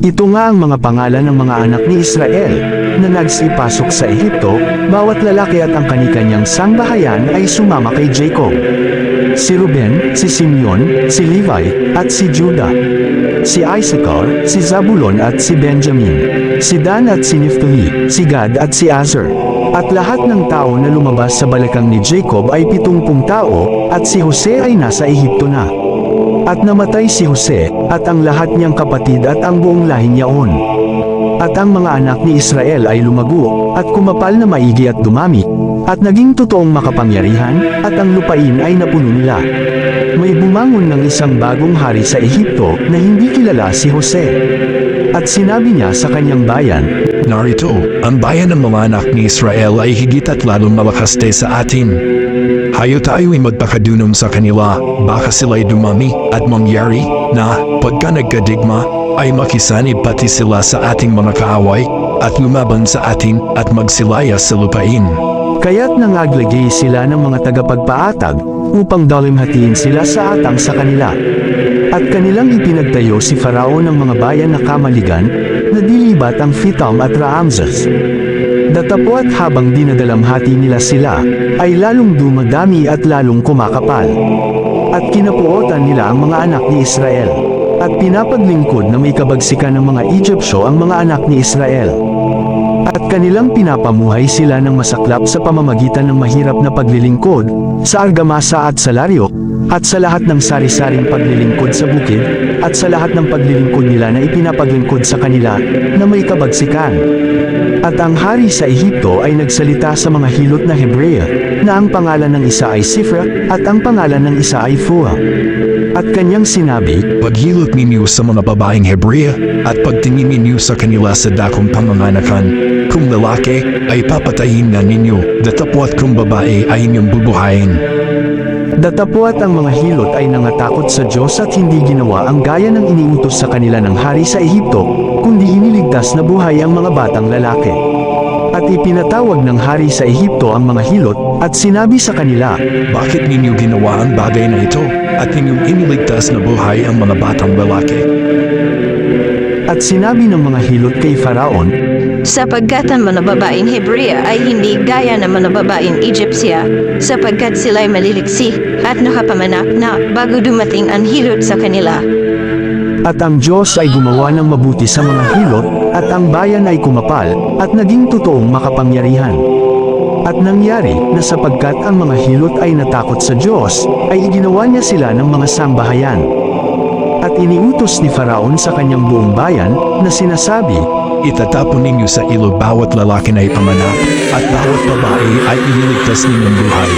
Ito nga ang mga pangalan ng mga anak ni Israel na nagsipasok sa Ehipto, bawat lalaki at ang kanikanyang sangbahayan ay sumama kay Jacob. Si Ruben, si Simeon, si Levi, at si Judah. Si Issachar, si Zabulon at si Benjamin. Si Dan at si Naphtali, si Gad at si Azer. At lahat ng tao na lumabas sa balakang ni Jacob ay pitungpung tao, at si Jose ay nasa Ehipto na. At namatay si Jose, at ang lahat niyang kapatid at ang buong lahi niyaon. At ang mga anak ni Israel ay lumago, at kumapal na maigi at dumami, at naging totoong makapangyarihan, at ang lupain ay napuno nila. May bumangon ng isang bagong hari sa Ehipto na hindi kilala si Jose. At sinabi niya sa kanyang bayan, Narito, ang bayan ng mga anak ni Israel ay higit at lalong malakas sa atin. Hayo tayo ay magpakadunom sa kanila, baka sila'y dumami at mangyari na, pagka nagkadigma, ay makisanib pati sila sa ating mga kaaway, at lumaban sa atin at magsilaya sa lupain. Kaya't nangaglagay sila ng mga tagapagpaatag upang dalimhatiin sila sa atang sa kanila. At kanilang ipinagtayo si Farao ng mga bayan na kamaligan na dilibat ang Fitam at Raamses. Datapwat habang dinadalamhati nila sila, ay lalong dumadami at lalong kumakapal. At kinapuotan nila ang mga anak ni Israel. At pinapaglingkod na may kabagsikan ng mga Egyptyo ang mga anak ni Israel. At kanilang pinapamuhay sila ng masaklap sa pamamagitan ng mahirap na paglilingkod, sa argamasa at salaryo, at sa lahat ng sari-saring paglilingkod sa bukid, at sa lahat ng paglilingkod nila na ipinapaglingkod sa kanila, na may kabagsikan. At ang hari sa Ehipto ay nagsalita sa mga hilot na Hebrea, na ang pangalan ng isa ay Sifra, at ang pangalan ng isa ay Fua. At kanyang sinabi, Paghilot ninyo sa mga babaeng Hebrea, at pagtingin ninyo sa kanila sa dakong pamanganakan. Kung lalaki, ay papatayin na ninyo, datapwat kung babae ay inyong bubuhayin. Datapwat ang mga hilot ay nangatakot sa Diyos at hindi ginawa ang gaya ng iniutos sa kanila ng hari sa Ehipto, kundi iniligtas na buhay ang mga batang lalaki. At ipinatawag ng hari sa Ehipto ang mga hilot, at sinabi sa kanila, Bakit ninyo ginawa ang bagay na ito, at inyong iniligtas na buhay ang mga batang lalaki? at sinabi ng mga hilot kay Faraon, Sapagkat ang mga babaeng Hebrea ay hindi gaya ng mga babaeng Egyptia, sapagkat sila'y maliliksi at nakapamanak na bago dumating ang hilot sa kanila. At ang Diyos ay gumawa ng mabuti sa mga hilot, at ang bayan ay kumapal, at naging totoong makapangyarihan. At nangyari na sapagkat ang mga hilot ay natakot sa Diyos, ay iginawa niya sila ng mga sangbahayan. At iniutos ni Faraon sa kanyang buong bayan na sinasabi, Itatapon ninyo sa ilog bawat lalaki na ipamanap, at bawat babae ay iniligtas ninyong buhay.